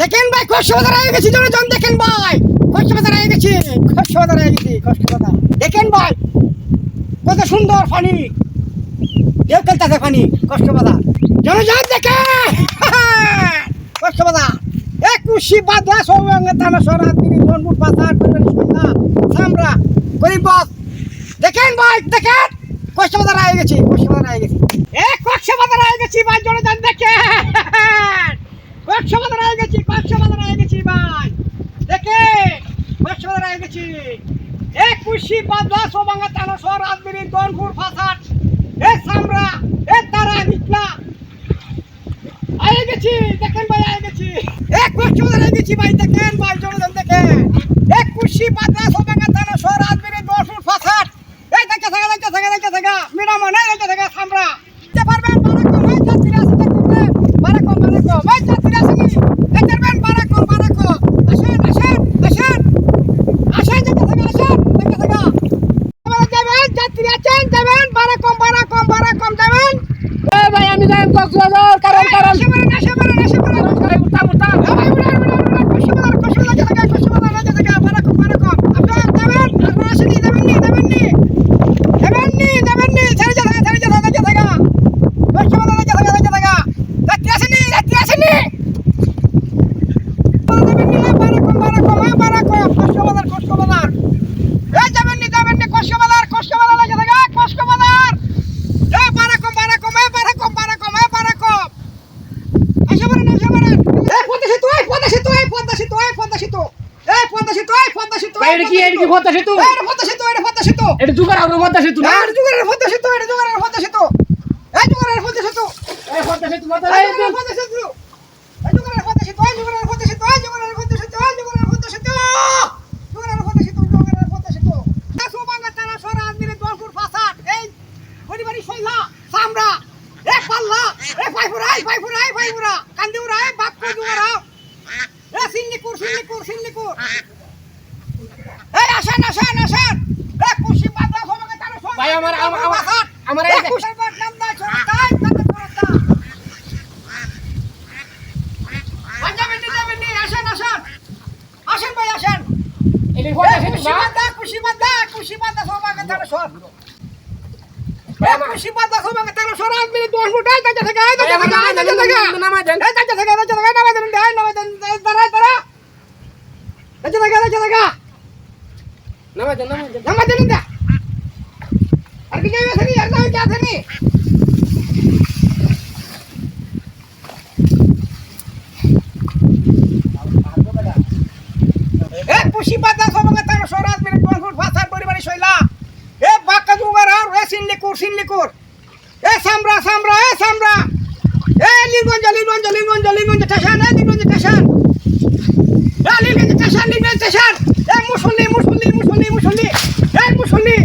দেখেন ভাই কষ্টবাজার হয়ে গেছি জনজন দেখেন ভাই। কষ্ট বাজার হয়ে গেছি কষ্টবাজার হয়ে গেছি কষ্টবাজার দেখেন ভাই, কত সুন্দর পানি। কেউ খেলতেছে পানি কষ্টবাজার জনজন দেখে কষ্টবাজার একুশি বাদলা সৌরঙ্গে থানা সরা, তিনি ধনপুর পাতার করবেন সন্ধ্যা সামরা গরিব দেখেন ভাই, দেখেন কষ্টবাজার হয়ে গেছি কষ্টবাজার হয়ে গেছি। এ, কষ্ট বাজার হয়ে গেছি ভাই জনজন দেখেন কষ্টবাজার হয়ে গেছি কষ্টবাজার হয়ে গেছি ভাই দেখে কষ্টবাজার হয়ে গেছি। একুশি বাদলা সৌরঙ্গে তানসর সরা তিনি ধনপুর পাতার এ সামরা এ তারা নিকলা আয়ে গেছি, দেখেন ভাই, আয়ে গেছি। এক বছর ধরে গেছি ভাই, দেখেন ভাই চলে দেখেন। এক কুশি পাতা সবাঙ্গা কারণ কারণ এটা কি এটা কি পদ্মা সেতু এটা পদ্মা সেতু এটা পদ্মা সেতু এটা জুগার হবে পদ্মা সেতু না এটা জুগারের পদ্মা সেতু এটা জুগারের পদ্মা সেতু এই জুগারের পদ্মা সেতু এই পদ্মা সেতু পদ্মা সেতু পদ্মা সেতু এই জুগারের পদ্মা সেতু এই জুগারের পদ্মা সেতু এই জুগারের পদ্মা সেতু এই জুগারের পদ্মা সেতু জুগারের পদ্মা সেতু জুগারের পদ্মা সেতু সুবাঙ্গা তারা সরা আজমিরে দলপুর ফাসাদ এই পরিবারই সইলা সামরা এ পাল্লা এ পাইপুরা এই পাইপুরা এই পাইপুরা কান্দিউরা এই বাক্কু জুগারা এ সিন্নিকুর সিন্নিকুর আসেন আসেন আসেন এ কুশি বাদা সুবাঙ্গা তারা ভাই, আমার- আমার- আমার- আমার এই কুশি বাদ নাম দাই সরা তাই তাতে সরা যাবেন নি নি আসেন আসেন। আসেন ভাই আসেন। এটা পদ্মা সেতু খুশি না বাদা খুশি বাদা খুশি বাদা সবাকে তারা সর। খুশি বাদা সবাকে তারা সর। আজ মিনিট দশ মিনিট। এই দাঁড়িয়ে থাকে দাঁড়িয়ে আমার থাকে দাঁড়িয়ে দেন, থাকে। নামাজ দেন। দাঁড়িয়ে থাকে দাঁড়িয়ে থাকে নামাজ দেন নামাজ দেন এই দাঁড়া দাঁড়িয়ে থাকে দাঁড়িয়ে থাকে। কি যাবে সরি আর নামাজ যাবে নি এ খুশি বাদা সবাকে তারা সর আজ মিনিট দশ মিনিট ভাষার পরিবারে শৈলা। এ বাক্কা দুগার আর, এ সিনলিকুর সিনলিকুর টেশন এ লিগঞ্জ টেশন এ লিগঞ্জ টেশন লিগঞ্জ টেশন এ মুসল্লি মুসল্লি মুসল্লি মুসল্লি এ মুসল্লি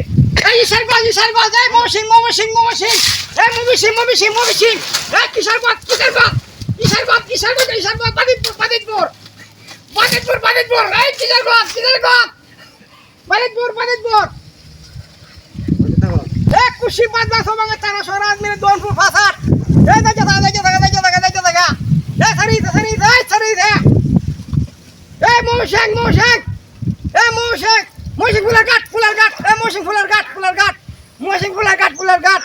এই ইসারগঞ্জ ইসারগঞ্জ এই মৌসিং মৌসিং মৌসিং এ মুবিসিং মুবিসিং মুবিসিং এ কিশোরগঞ্জ কিশোরগঞ্জ কিশোরগঞ্জ কিশোরগঞ্জ কিশোরগঞ্জ বাদিতপুর বাদিতপুর বাদিতপুর বাদিতপুর এই কিশোরগঞ্জ কিশোরগঞ্জ বাদিতপুর বাদিতপুর এক খুশি বাদলা সবাঙ্গে তারা সরাজ মিলে দোনপুর ফাসাদ এই দেখে থাকা দেখে থাকা দেখে থাকা দেখে থাকা এই সারি সারি এই সারি এই মৌসেক মৌসেক এই মৌসেক মহসিং ফুলার গাঠ ফুলার গাঠ এ মহসিং ফুলার গাঠ ফুলার গাঠ মহসিং ফুলার গাঠ ফুলার গাঠ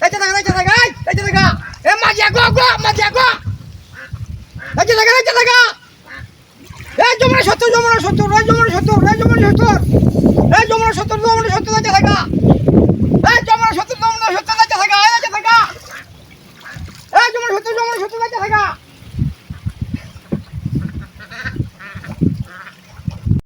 দেখতে থাকা দেখতে থাকা এই দেখতে থাকা এ মাঝিয়া গো গো, মাঝিয়া গো। দেখতে থাকা দেখতে থাকা এ যমুনা সত্তর যমুনা সত্তর রে যমুনা সত্তর রে যমুনা সত্তর। রে যমুনা সত্তর যমুনা সত্তর দেখতে থাকা